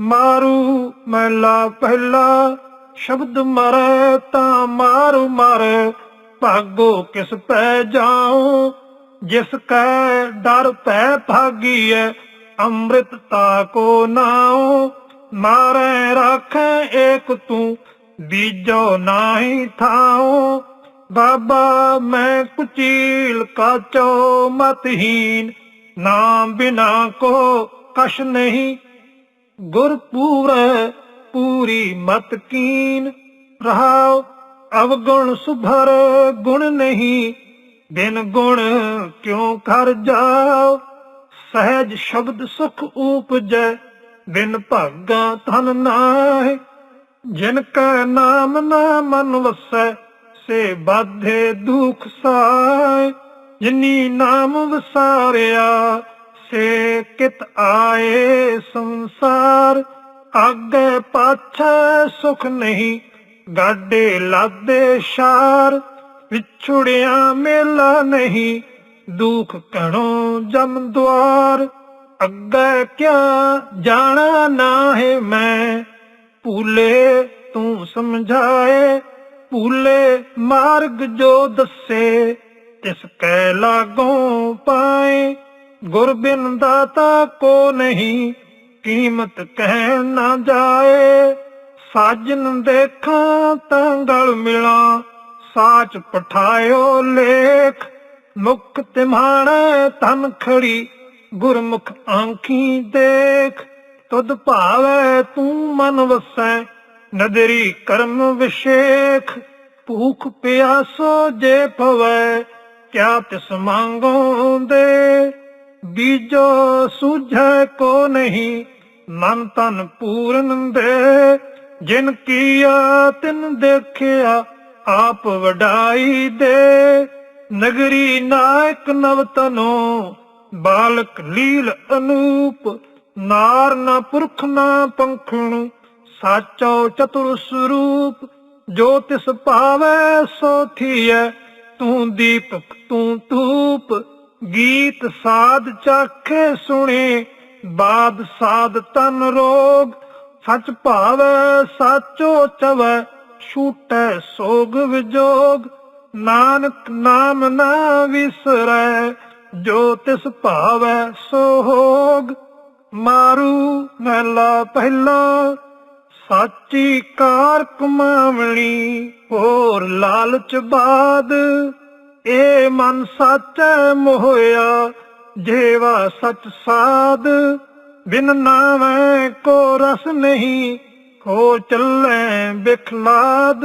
ਮਾਰੂ ਮਹਿਲਾ ਪਹਿਲਾ ਸ਼ਬਦ ਮਰੇ ਤਾਂ ਮਾਰੂ ਮਰੇ, ਭਾਗੋ ਕਿਸ ਪੈ ਜਾਉ? ਜਿਸ ਕੈ ਡਰ ਪੈ ਭਾਗੀਐ ਅੰਮ੍ਰਿਤ ਤਾ ਕੋ ਨਾਉ? ਮਾਰੇ ਰਾਖੈ ਏਕ ਤੂੰ, ਬੀਜੋ ਨਾਹੀ ਥਾਉ? ਬਾਬਾ ਮੈਂ ਕੁਚੀਲ ਕਾਚੋ ਮਤਹੀਨ, ਨਾਮ ਬਿਨਾ ਕੋ ਕਛ ਨਹੀਂ ਗੁਰ ਪੂਰੈ, ਪੂਰੀ ਮਤ ਕੀਨ। ਰਹਾਉ ਅਵਗੁਣ ਸੁਭਰ, ਗੁਣ ਨਹੀਂ। ਬਿਨ ਗੁਣ ਕਿਉ ਕਰ ਜਾਓ ਸਹਿਜ ਸ਼ਬਦ ਸੁਖ ਊਪਜੈ, ਬਿਨ ਭਾਗਾ ਧਨ ਨਾਹਿ। ਜਿਨ ਕੈ ਨਾਮ ਨਾ ਮਨ ਵਸੈ, ਸੇ ਬਾਧੇ ਦੁਖ ਸਾਇ ਜਿਨੀ ਨਾਮ ਵਸਾਰਿਆ ਸੇ ਕਿਤ ਆਏ ਸੰਸਾਰ ਅੱਗੇ ਪਾਛੈ ਸੁਖ ਨਹੀਂ, ਗਾਡੇ ਲਾਦੇ ਸ਼ਾਰ, ਵਿਛੁੜਿਆ ਮੇਲਾ ਨਹੀਂ, ਦੁਖ ਕਣੋ ਜਮ ਦੁਆਰ, ਅੱਗੇ ਕਿਆ ਜਾਣਾ ਨਾ ਹੈ ਮੈਂ, ਭੂਲੇ ਤੂੰ ਸਮਝਾਏ, ਭੂਲੇ ਮਾਰਗ ਜੋ ਦੱਸੇ, ਤਿਸ ਕੈ ਲਾਗੋਂ ਪਾਏ ਗੁਰ ਬਿਨ ਦਾਤਾ ਕੋ ਨਹੀਂ, ਕੀਮਤ ਕਹਿ ਨਾ ਜਾਏ। ਸਾਜਨ ਦੇਖਾਂ ਤਾਂ ਗਲ ਮਿਲਾਂ, ਸਾਚ ਪਠਾਇਓ ਲੇਖ। ਮੁਖ ਤਿਮਾਣਾ ਤਨ ਖੜੀ, ਗੁਰਮੁਖ ਆਂਖੀ ਦੇਖ। ਤੁਧ ਭਾਵੈ ਤੂੰ ਮਨ ਵਸੈ, ਨਦਰੀ ਕਰਮ ਵਿਸ਼ੇਖ। ਭੂਖ ਪਿਆਸੋ ਜੇ ਪਵੈ ਕਿਆ ਤਿਸ ਮੰਗੋ ਦੇ? ਬੀਜੋ ਸੁਝੈ ਕੋ ਨਹੀਂ, ਮਨ ਤਨ ਪੂਰਨ ਦੇ। ਜਿਨ ਕੀਆ, ਤਿਨ ਦੇਖਿਆ, ਆਪ ਵਡਾਈ ਦੇ। ਨਗਰੀ ਨਾਇਕ ਨਵਤਨੋ ਬਾਲਕ ਲੀਲ ਅਨੂਪ। ਨਾਰ ਨਾ ਪੁਰਖ ਨਾ ਪੰਖਣ, ਸਾਚੋ ਚਤੁਰ ਸਰੂਪ। ਜੋ ਤਿਸ ਭਾਵੈ, ਸੋ ਥੀਐ, ਤੂੰ ਦੀਪਕ, ਤੂੰ ਧੂਪ। ਗੀਤ ਸਾਧ ਚਾਖੇ ਸੁਣੇ, ਬਾਦ ਸਾਧ ਤਨ ਰੋਗ, ਸੱਚ ਭਾਵੈ, ਸਾਚੋ ਚਵੈ, ਛੂਟੈ ਸੋਗ ਵਿਜੋਗ। ਨਾਨਕ ਨਾਮ ਨਾ ਵਿਸਰੈ, ਜੋ ਤਿਸ ਭਾਵੈ ਸੋ ਹੋਗ ਮਾਰੂ ਮਹਿਲਾ ਪਹਿਲਾ, ਸਾਚੀ ਕਾਰ ਕਮਾਵਣੀ, ਹੋਰ ਲਾਲਚ ਬਾਦ। ਏ ਮਨ ਸਾਚੈ ਮੋਹਿਆ, ਜੇਵਾ ਸਚ ਸਾਧ। ਬਿਨ ਨਾਮੈ ਕੋ ਰਸ ਨਹੀਂ ਹੋ ਚੱਲੇ ਬਿਖਲਾਦ।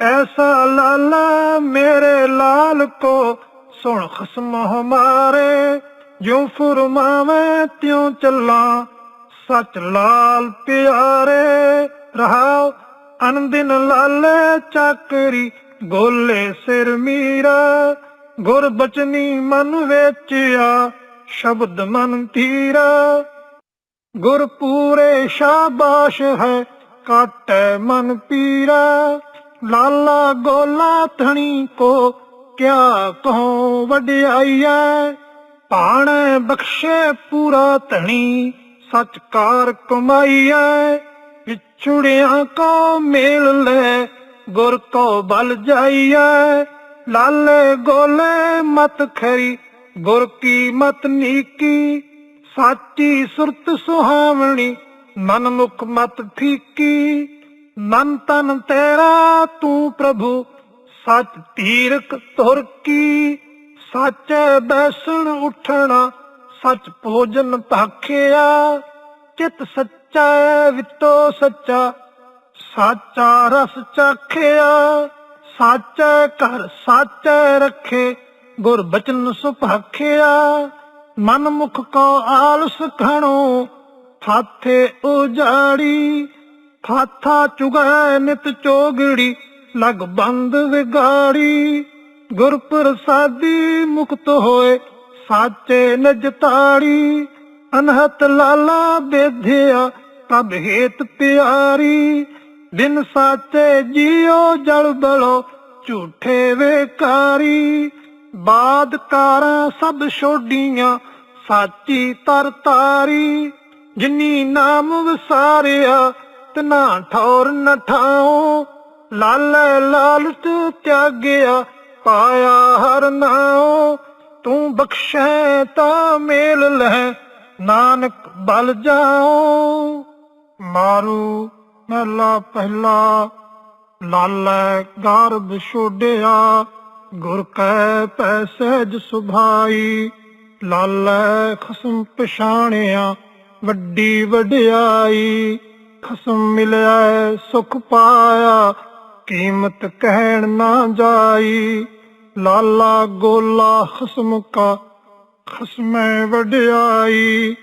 ਐਸਾ ਲਾਲਾ ਮੇਰੇ ਲਾਲ ਕੋ, ਸੁਣ ਖਸਮ ਹਮਾਰੇ। ਜਿਉ ਫੁਰਮਾਵੇਂ ਤਿਉ ਚੱਲਾਂ, ਸਚ ਲਾਲ ਪਿਆਰੇ। ਰਹਾਉ ਅਨੰਦਿਨ ਲਾਲੇ ਚੱਕਰੀ ਗੋਲੇ ਸਿਰ ਮੀਰਾ, ਗੁਰ ਮਨ ਵੇਚਿਆ, ਸ਼ਬਦ ਮਨ ਤੀਰਾ। ਗੁਰ ਪੂਰੇ ਸ਼ਾਬਾਸ਼ ਹੈ, ਕਾਟੈ ਮਨ ਪੀਰਾ। ਲਾਲਾ ਗੋਲਾ ਥਣੀ ਕੋ ਕਿਆ ਕਹੋ ਵਡਿਆਈਐ। ਭਾਣੇ ਬਖਸ਼ੇ ਪੂਰਾ ਧਣੀ ਸਚ ਕਾਰ ਕਮਾਈਐ। ਵਿਛੁੜਿਆਂ ਕੋ ਮੇਲ ਲੈ ਗੁਰ ਤੋਂ ਬਲ ਜਾਈਐ, ਲਾਲੇ ਗੋਲੇ ਮਤ ਖਰੀ। ਗੁਰ ਕੀ ਮਤ ਨੀਕੀ, ਸਾਚੀ ਸੁਰਤ ਸੁਹਾਵਣੀ ਮਨ ਮੁਖ ਮਤ ਫੀਕੀ ਮਨ ਤਨ ਤੇਰਾ ਤੂੰ ਪ੍ਰਭੂ, ਸਚ ਤੀਰਕ ਤੁਰ ਕੀ। ਸੱਚ ਬੈਸਣ ਉਠਣਾ, ਸੱਚ ਭੋਜਨ ਭਾਖਿਆ ਚਿਤ ਸੱਚਾ ਵਿਤੋ ਸੱਚਾ ਸਾਚਾ ਰਸ ਚਾਖਿਆ, ਸਾਚੈ ਘਰ ਸਾਚੈ ਰੱਖੇ, ਗੁਰ ਬਚਨ ਸੁਭਾਖਿਆ ਮਨ ਮੁਖ ਕੋ ਆਲਸ ਖਣੋ ਥਾਥੇ ਉਜਾੜੀ, ਥਾਥਾ ਚੁਗੈ ਨਿਤ ਚੋਗੜੀ, ਲਗ ਬੰਦ ਵਿਗਾੜੀ। ਗੁਰ ਪ੍ਰਸਾਦੀ ਮੁਕਤ ਹੋਏ, ਸਾਚੇ ਨਜਤਾੜੀ ਅਨਹਤ ਲਾਲਾ ਬੇਧਿਆ ਤਬ ਹੇਤ ਪਿਆਰੀ। ਬਿਨ ਸਾਚੇ ਜੀਓ, ਜਲ ਬਲੋ, ਝੂਠੇ ਵੇਕਾਰੀ। ਬਾਦ ਕਾਰਾਂ ਸਭ ਛੋਡੀਆਂ, ਸਾਚੀ ਤਰ ਤਾਰੀ ਜਿਨੀ ਨਾਮ ਵਿਸਾਰਿਆ ਤਨਾ ਠੌਰ ਨ ਠਾਉ। ਲਾਲੇ ਲਾਲਚ ਤਿਆਗਿਆ, ਪਾਇਆ ਹਰ ਨਾਉ। ਤੂੰ ਬਖਸ਼ੈ ਤਾਂ ਮੇਲ ਲੈ, ਨਾਨਕ ਬਲ ਜਾਉ। ਮਾਰੂ ਮਹਿਲਾ ਪਹਿਲਾ ਲਾਲੇ ਗਾਰ ਛੋਡਿਆ, ਗੁਰ ਕੈ ਪੈਸੇਜ ਸੁਭਾਈ। ਲਾਲੇ ਖਸਮ ਪਛਾਣਿਆ, ਵੱਡੀ ਵਡਿਆਈ। ਖਸਮ ਮਿਲਿਆ, ਸੁਖ ਪਾਇਆ, ਕੀਮਤ ਕਹਿਣ ਨਾ ਜਾਈ। ਲਾਲਾ ਗੋਲਾ ਖਸਮ ਕਾ, ਖਸਮੈ ਵਡਿਆਈ।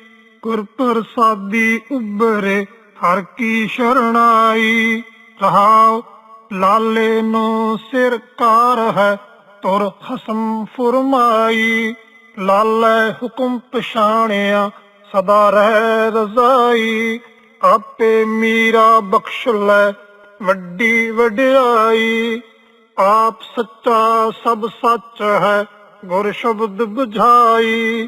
ਗੁਰ ਪ੍ਰਸਾਦੀ ਉਬਰੇ ਹਰ ਕੀ ਸ਼ਰਣਾਈ, ਰਹਾਉ, ਲਾਲੇ ਨੂੰ ਸਿਰ ਕਾਰ ਹੈ, ਤੁਰ ਖਸਮ ਫੁਰਮਾਈ। ਲਾਲੇ ਹੁਕਮ ਪਛਾਣਿਆ, ਸਦਾ ਰਹਿ ਰਜ਼ਾਈ। ਆਪੇ ਮੀਰਾ ਬਖਸ਼ ਲੈ, ਵੱਡੀ ਵਡਿਆਈ। ਆਪ ਸੱਚਾ ਸਭ ਸੱਚ ਹੈ, ਗੁਰ ਸ਼ਬਦ 부ਝਾਈ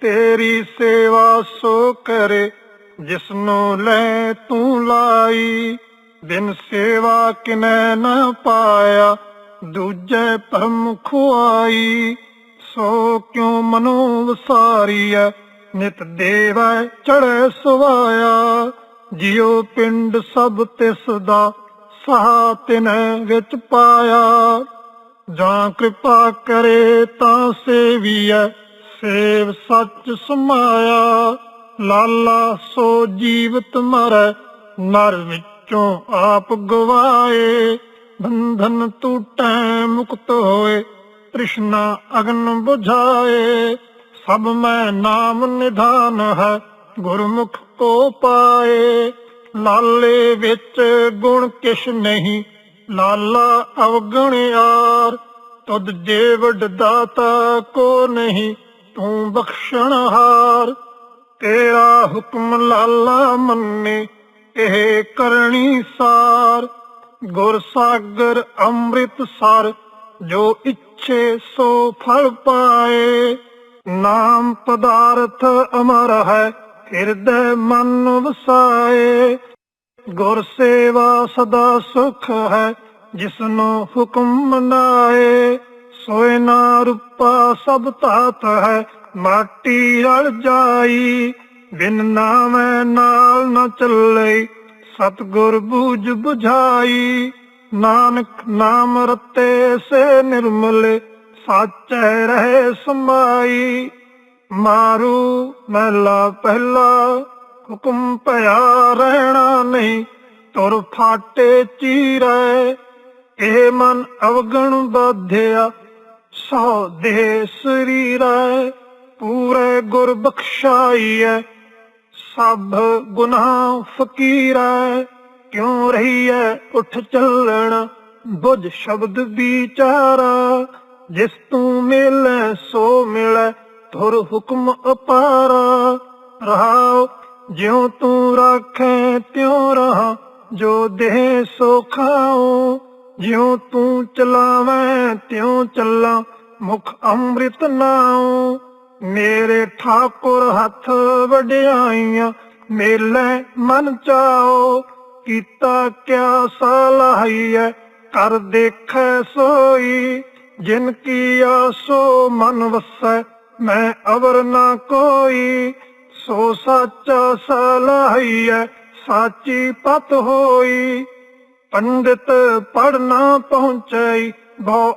ਤੇਰੀ ਸੇਵਾ ਸੋ ਕਰੇ ਜਿਸਨੂੰ ਲੈ ਤੂੰ ਲਾਈ, ਬਿਨ ਸੇਵਾ ਕਿਨੈ ਨਾ ਪਾਇਆ, ਦੂਜੇ ਪਰਮ ਖੁਆਈ ਸੋ ਕਿਉ ਮਨੋ ਵਸਾਰੀਐ, ਨਿਤ ਦੇਵੈ ਚੜੈ ਸੁਵਾਇਆ ਜਿਉ ਪਿੰਡ ਸਭ ਤਿਸ ਦਾ ਸਹਾ ਤਿਨੈ ਵਿੱਚ ਪਾਇਆ। ਜਾਂ ਕਿਰਪਾ ਕਰੇ ਤਾਂ ਸੇਵੀਐ, ਸੇਵ ਸੱਚ ਸਮਾਇਆ। ਲਾਲਾ ਸੋ ਜੀਵਤ ਮਰੈ, ਨਰ ਵਿੱਚੋਂ ਆਪ ਗਵਾਏ। ਬੰਧਨ ਟੂਟੈ ਮੁਕਤ ਹੋਏ, ਤ੍ਰਿਸ਼ਨਾ ਅਗਨ 부ਝਾਏ ਸਭ ਮੈਂ ਨਾਮ ਨਿਧਾਨ ਹੈ, ਗੁਰਮੁਖ ਕੋ ਪਾਏ। ਲਾਲੇ ਵਿੱਚ ਗੁਣ ਕਿਛ ਨਹੀਂ, ਲਾਲਾ ਅਵਗਣ ਯਾਰ ਤੁਧ ਜੇ ਵੱਡ ਦਾਤਾ ਕੋ ਨਹੀਂ, ਤੂੰ ਬਖਸ਼ਣਹਾਰ ਤੇਰਾ ਹੁਕਮ ਲਾਲਾ ਮੰਨੇ, ਇਹ ਕਰਨੀ ਸਾਰ। ਗੁਰ ਸਾਗਰ ਅੰਮ੍ਰਿਤ ਸਰ, ਜੋ ਇੱਛੇ ਸੋ ਫਲ ਪਾਏ। ਨਾਮ ਪਦਾਰਥ ਅਮਰ ਹੈ, ਹਿਰਦੈ ਮਨ ਵਸਾਏ। ਗੁਰ ਸੇਵਾ ਸਦਾ ਸੁਖ ਹੈ, ਜਿਸਨੂੰ ਹੁਕਮ ਮਨਾਏ। ਸੋਏ ਨਾ ਰੂਪਾ ਸਭ ਤਾਤ ਹੈ ਮਾਟੀ ਰਲ ਜਾਈ, ਬਿਨ ਨਾਮੈ ਨਾਲ ਨ ਚੱਲੇ, ਸਤਗੁਰ ਬੂਝ 부ਝਾਈ ਨਾਨਕ ਨਾਮ ਰਤੇ ਸੇ ਨਿਰਮਲ, ਸਾਚੈ ਰਹੇ ਸਮਾਈ। ਮਾਰੂ ਮਹਿਲਾ ਪਹਿਲਾ, ਹੁਕਮ ਭਇਆ ਰਹਿਣਾ ਨਹੀਂ, ਤੁਰ ਫਾਟੇ ਚੀਰੈ। ਇਹ ਮਨ ਅਵਗਣ ਬਾਧਿਆ, ਸੋ ਦੇ ਸਰੀਰਾ। ਪੂਰੇ ਗੁਰ ਬਖਸ਼ਾਈਐ, ਸਭ ਗੁਨਾਹ ਫਕੀਰੈ ਕਿਉ ਰਹੀਐ ਉਠ ਚੱਲਣ, ਬੁਝ ਸ਼ਬਦ ਵਿਚਾਰਾ। ਜਿਸ ਤੂੰ ਮਿਲੈ, ਸੋ ਮਿਲੈ ਤੁਰ ਹੁਕਮ ਅਪਾਰਾ। ਰਹਾਉ ਜਿਉ ਤੂੰ ਰਾਖੈ, ਤਿਉ ਰਹਾ, ਜੋ ਦੇਹ ਸੋ ਖਾਉ ਜਿਉ ਤੂੰ ਚਲਾਵੈ, ਤਿਉ ਚੱਲਾਂ, ਮੁਖ ਅੰਮ੍ਰਿਤ ਨਾਉ ਮੇਰੇ ਠਾਕੁਰ ਹੱਥ ਵਡਿਆਈਆਂ, ਮੇਲੇ ਮਨ ਚਾਓ, ਕੀਤਾ ਕਿਆ ਸਲਾਹੀਐ ਕਰ ਦੇਖੈ ਸੋਈ, ਜਿਨ ਕੀ ਆਸੋ ਮਨ ਵਸੈ, ਮੈਂ ਅਵਰ ਨਾ ਕੋਈ, ਸੋ ਸੱਚ ਸਲਾਹੀਐ, ਸਾਚੀ ਪਤ ਹੋਈ। ਪੰਡਿਤ ਪੜ ਨਾ ਪਹੁੰਚਈ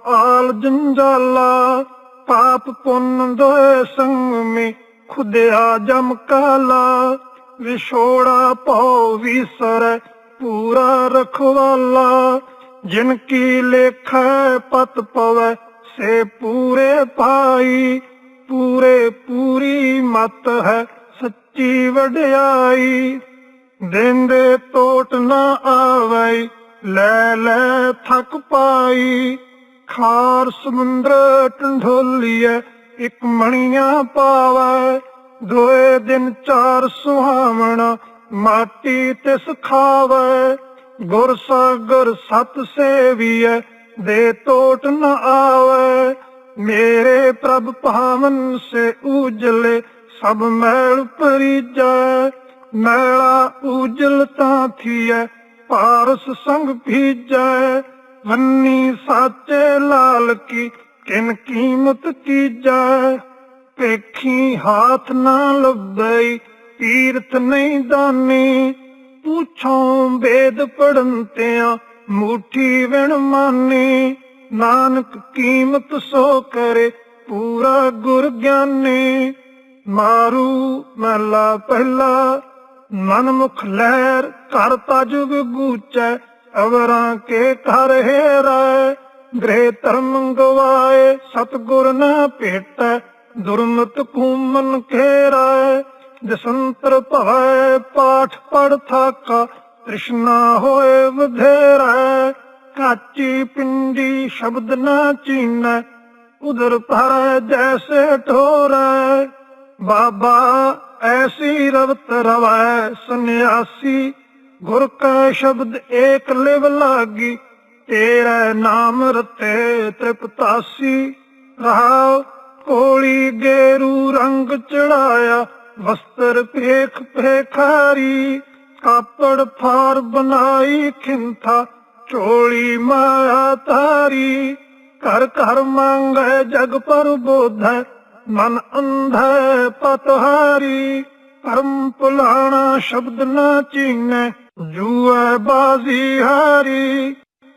ਆਲ ਜੰਜਾਲਾ ਪਾਪ ਪੁੰਨ ਦੋਏ ਸੰਗ ਖੁਦਿਆ ਜਮ ਕਾਲਾ, ਵਿਛੋੜਾ ਭਉ ਵਿਸਰੈ, ਪੂਰਾ ਰਖਵਾਲਾ। ਜਿਨ ਕੀ ਲੇਖੈ ਪਤ ਪਵੈ, ਸੇ ਪੂਰੇ ਪਾਈ ਪੂਰੇ ਪੂਰੀ ਮਤ ਹੈ ਸੱਚੀ ਵਡਿਆਈ। ਦਿੰਦੇ ਤੋਟ ਨਾ ਆਵੈ, ਲੈ ਲੈ ਥਕ ਪਾਈ। ਖਾਰ ਸਮੁੰਦਰ ਟੰਢੋਲੀਐ ਇੱਕ ਮਣੀਆਂ ਪਾਵੈ। ਦੋਏ ਦਿਨ ਚਾਰ ਸੁਹਾਵਣਾ, ਮਾਟੀ ਤੇ ਸਖਾਵੈ। ਗੁਰ ਸਾਗਰ ਸਤ ਸੇਵੀਐ, ਦੇ ਟੋਟ ਨ ਆਵੈ। ਮੇਰੇ ਪ੍ਰਭ ਪਾਵਨ ਸੇ ਉਜਲੇ ਸਭ ਮੈਲ ਪਰੀਜੈ। ਮੈਲਾ ਉਜਲ ਤਾਂ ਥੀਐ, ਪਾਰਸ ਸੰਗ ਭੀਜੈ। ਵੰਨੀ ਸਾਚੇ ਲਾਲ ਕੀ, ਕਿਨ ਕੀਮਤ ਕੀਜੈ ਪੇਖੀ ਹਾਥ ਨਾ ਲੱਭਈ ਤੀਰਥ ਨਹੀਂ ਦਾਨੀ। ਪੁੱਛੋਂ ਵੇਦ ਪੜਨ ਮੁਠੀ ਵਿਣ ਮਾਨੀ। ਨਾਨਕ ਕੀਮਤ ਸੋ ਕਰੇ, ਪੂਰਾ ਗੁਰ ਗਿਆਨੀ। ਮਾਰੂ ਮਹਲਾ ਪਹਿਲਾ, ਮਨਮੁਖ ਲਹਿਰ ਕਰ ਤਜੁਗ ਗੂਚੈ। ਅਵਰਾਂ ਕੇ ਘਰ ਹੈਰੈ ਗ੍ਰਹਿ ਧਰਮ ਗਵਾਏ ਸਤਗੁਰ ਨਾ ਭੇਟੈ, ਦੁਰਮਤ ਕੂਮਨ ਘੇਰੈ ਜਸੰਤਰ ਭਵੈ, ਪਾਠ ਪੜ ਥਾਕਾ, ਤ੍ਰਿਸ਼ਨਾ ਹੋਏ ਵਧੇਰਾ ਕਾਚੀ ਪਿੰਡੀ ਸ਼ਬਦ ਨਾ ਚੀਨੈ, ਉਦਰ ਪਰ ਜੈਸੇ ਠੋਰੈ। ਬਾਬਾ ਐਸੀ ਰਵਤ ਰਵੈ, ਸੰਨਿਆਸੀ ਗੁਰ ਕਾ ਸ਼ਬਦ ਏਕ ਲਿਵ ਲਾਗੀ, ਤੇਰਾ ਨਾਮ ਰਤੇ ਤ੍ਰਿਪਤਾਸੀ। ਰਹਾਉ ਕੋਲੀ ਗੇਰੂ ਰੰਗ ਚੜਾਇਆ, ਵਸਤਰ ਭੇਖ ਭੇਖਾਰੀ। ਕਾਪੜ ਫਾਰ ਬਣਾਈ ਖਿੰਥਾ, ਚੋਲੀ ਮਾਇਆ ਤਾਰੀ ਘਰ ਘਰ ਮੰਗੈ, ਜਗ ਪਰ ਬੋਧੈ, ਮਨ ਅੰਧੈ ਪਤਹਾਰੀ। ਕਰਮ ਪੁਲਾਣਾ ਸ਼ਬਦ ਨਾ ਚੀਨੈ ਜੂਐ ਬਾਜ਼ੀ ਹਾਰੀ,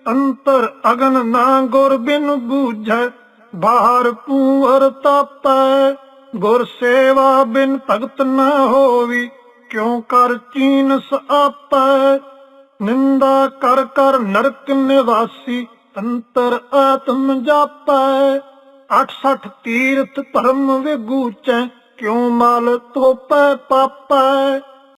ਅੰਤਰ ਅਗਨ ਨਾ ਗੁਰ ਬਿਨ ਬੂਝੈ, ਬਾਹਰ ਪੂਰ ਤਾਪੈ, ਗੁਰ ਸੇਵਾ ਬਿਨ ਭਗਤ ਨਾ ਹੋਵੀ, ਕਿਉ ਕਰ ਚੀਨਸ ਆਪੈ? ਨਿੰਦਾ ਕਰ ਕਰ ਨਰਕ ਨਿਵਾਸੀ, ਅੰਤਰ ਆਤਮ ਜਾਪੈ। 68 ਤੀਰਥ ਧਰਮ ਵਿਗੂਚੈ ਕਿਉ ਮਲ ਤੋਪੈ ਪਾਪੈ?